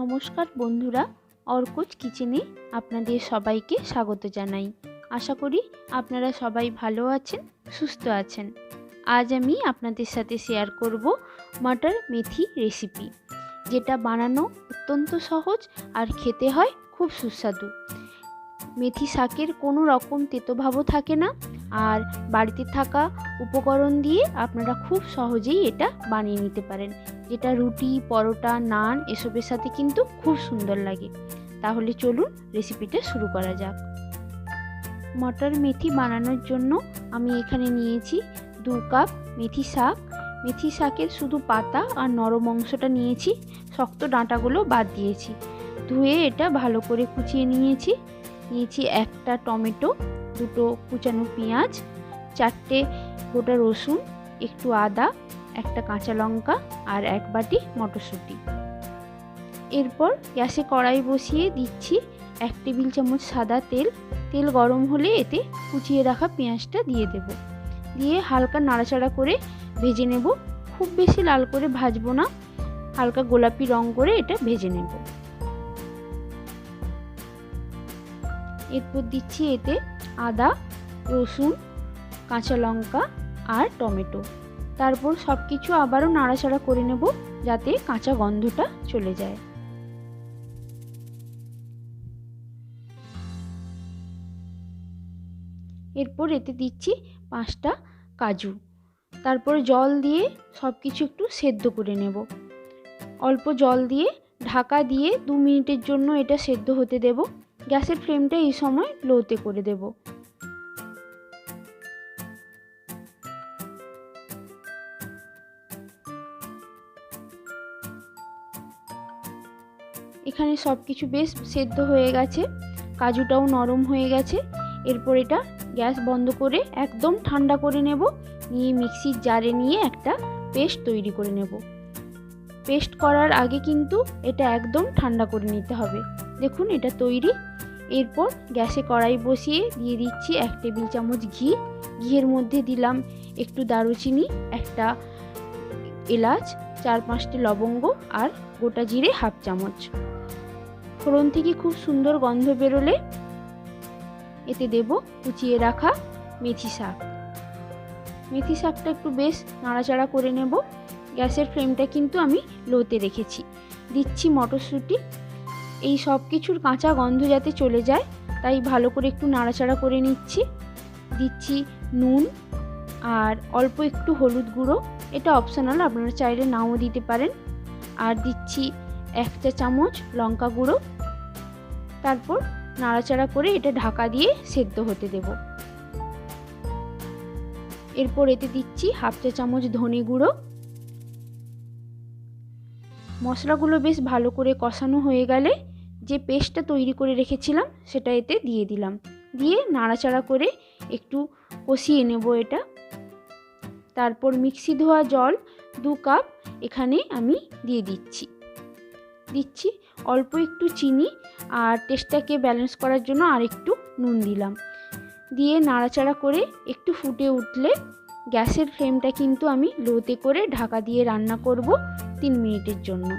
নমস্কার বন্ধুরা, অর্কুজ কিচেনে আপনাদের সবাইকে স্বাগত জানাই। আশা করি আপনারা সবাই ভালো আছেন, সুস্থ আছেন। আজ আমি আপনাদের সাথে শেয়ার করব মাটার মেথি রেসিপি যেটা বানানো অত্যন্ত সহজ আর খেতে হয় খুব সুস্বাদু। মেথি শাকের কোনো রকম তেতোভাবও থাকে না আর বাড়িতে থাকা উপকরণ দিয়ে আপনারা খুব সহজেই এটা বানিয়ে নিতে পারেন। যেটা রুটি, পরোটা, নান এসবের সাথে কিন্তু খুব সুন্দর লাগে। তাহলে চলুন রেসিপিটা শুরু করা যাক। মটর মেথি বানানোর জন্য আমি এখানে নিয়েছি দু কাপ মেথি শাক। মেথি শাকের শুধু পাতা আর নরম অংশটা নিয়েছি, শক্ত ডাঁটাগুলো বাদ দিয়েছি। ধুয়ে এটা ভালো করে কুচিয়ে নিয়েছি। নিয়েছি একটা টমেটো, দুটো কুচানো পেঁয়াজ, চারটে গোটা রসুন, একটু আদা একটা কাঁচা লঙ্কা আর এক বাটি মটরশুঁটি। এরপর গ্যাসে কড়াই বসিয়ে দিচ্ছি এক টেবিল চামচ সাদা তেল। তেল গরম হলে এতে কুচিয়ে রাখা পেঁয়াজটা দিয়ে দেব। দিয়ে হালকা নাড়াচাড়া করে ভেজে নেব। খুব বেশি লাল করে ভাজবো না। হালকা গোলাপি রং করে এটা ভেজে নেব। এরপর দিচ্ছি এতে আদা, রসুন, কাঁচা লঙ্কা আর টমেটো। তারপর সব কিছু আবারও নাড়াচাড়া করে নেব যাতে কাঁচা গন্ধটা চলে যায়। এরপর এতে দিচ্ছি পাঁচটা কাজু। তারপর জল দিয়ে সব কিছু একটু সেদ্ধ করে নেব। অল্প জল দিয়ে ঢাকা দিয়ে দু মিনিটের জন্য এটা সেদ্ধ হতে দেব। গ্যাসের ফ্লেমটা এই সময় লোতে করে দেব। এখানে সব কিছু বেশ সেদ্ধ হয়ে গেছে। কাজুটাও নরম হয়ে গেছে। এরপর এটা গ্যাস বন্ধ করে একদম ঠান্ডা করে নেব। নিয়ে মিক্সির জারে নিয়ে একটা পেস্ট তৈরি করে নেব। পেস্ট করার আগে কিন্তু এটা একদম ঠান্ডা করে নিতে হবে। দেখুন এটা তৈরি। এরপর গ্যাসে কড়াই বসিয়ে দিয়ে দিচ্ছি এক টেবিল চামচ ঘি। ঘিয়ের মধ্যে দিলাম একটু দারুচিনি, একটা এলাচ, চার পাঁচটি লবঙ্গ আর গোটা জিরে হাফ চামচ। ফোড়ন থেকে খুব সুন্দর গন্ধ বেরোলে এতে দেব কুচিয়ে রাখা মেথি শাক। মেথি শাকটা একটু বেশ নাড়াচাড়া করে নেব। গ্যাসের ফ্লেমটা কিন্তু আমি লোতে রেখেছি। দিচ্ছি মটরশুঁটি। এই সব কিছুর কাঁচা গন্ধ যাতে চলে যায়, তাই ভালো করে একটু নাড়াচাড়া করে নিচ্ছি। দিচ্ছি নুন আর অল্প একটু হলুদ গুঁড়ো। এটা অপশনাল, আপনারা চাইলে নাও দিতে পারেন। আর দিচ্ছি এক চা চামচ লঙ্কা গুঁড়ো। তারপর নাড়াচাড়া করে এটা ঢাকা দিয়ে সেদ্ধ হতে দেব। এরপর এতে দিচ্ছি হাফ চা চামচ ধনে গুঁড়ো। মশলাগুলো বেশ ভালো করে কষানো হয়ে গেলে যে পেস্টটা তৈরি করে রেখেছিলাম সেটা এতে দিয়ে দিলাম। দিয়ে নাড়াচাড়া করে একটু কষিয়ে নেব এটা। তারপর মিক্সি ধোয়া জল দু কাপ এখানে আমি দিয়ে দিচ্ছি। দিচ্ছি। অল্প একটু চিনি আর টেস্টটাকে ব্যালেন্স করার জন্য আর একটু নুন দিলাম। দিয়ে নাড়াচাড়া করে একটু ফুটে উঠলে গ্যাসের ফ্লেমটা কিন্তু আমি লোতে করে ঢাকা দিয়ে রান্না করব তিন মিনিটের জন্য।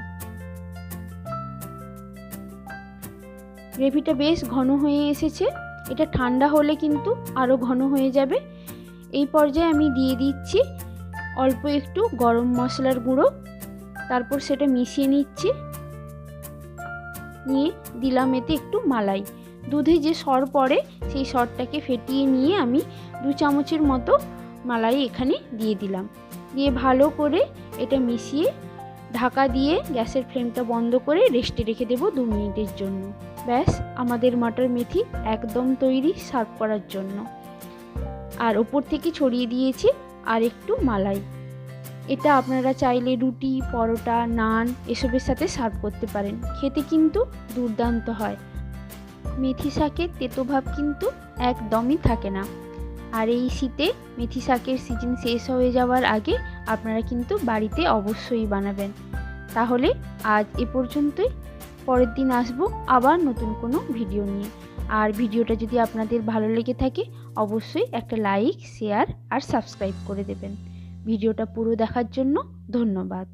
গ্রেভিটা বেশ ঘন হয়ে এসেছে। এটা ঠান্ডা হলে কিন্তু আরও ঘন হয়ে যাবে। এই পর্যায়ে আমি দিয়ে দিচ্ছি অল্প একটু গরম মশলার গুঁড়ো। তারপর সেটা মিশিয়ে নিচ্ছি। নিয়ে দিলাম এতে একটু মালাই। দুধে যে সর পড়ে, সেই সরটাকে ফেটিয়ে নিয়ে আমি দু চামচের মতো মালাই এখানে দিয়ে দিলাম। দিয়ে ভালো করে এটা মিশিয়ে ঢাকা দিয়ে গ্যাসের ফ্লেমটা বন্ধ করে রেস্টে রেখে দেবো দু মিনিটের জন্য। ব্যাস, আমাদের মটর মেথি একদম তৈরি সার্ভ করার জন্য। আর ওপর থেকে ছড়িয়ে দিয়েছি আর একটু মালাই। এটা আপনারা চাইলে রুটি, পরোটা, নান এসবের সাথে সার্ভ করতে পারেন। খেতে কিন্তু দুর্দান্ত হয়। মেথি শাকের তেতোভাব কিন্তু একদমই থাকে না। আর এই শীতে মেথি শাকের সিজন শেষ হয়ে যাওয়ার আগে আপনারা কিন্তু বাড়িতে অবশ্যই বানাবেন। তাহলে আজ এ পর্যন্তই। পরের দিন আসব আবার নতুন কোনো ভিডিও নিয়ে। আর ভিডিওটা যদি আপনাদের ভালো লেগে থাকে, অবশ্যই একটা লাইক শেয়ার আর সাবস্ক্রাইব করে দেবেন। ভিডিওটা পুরো দেখার জন্য ধন্যবাদ।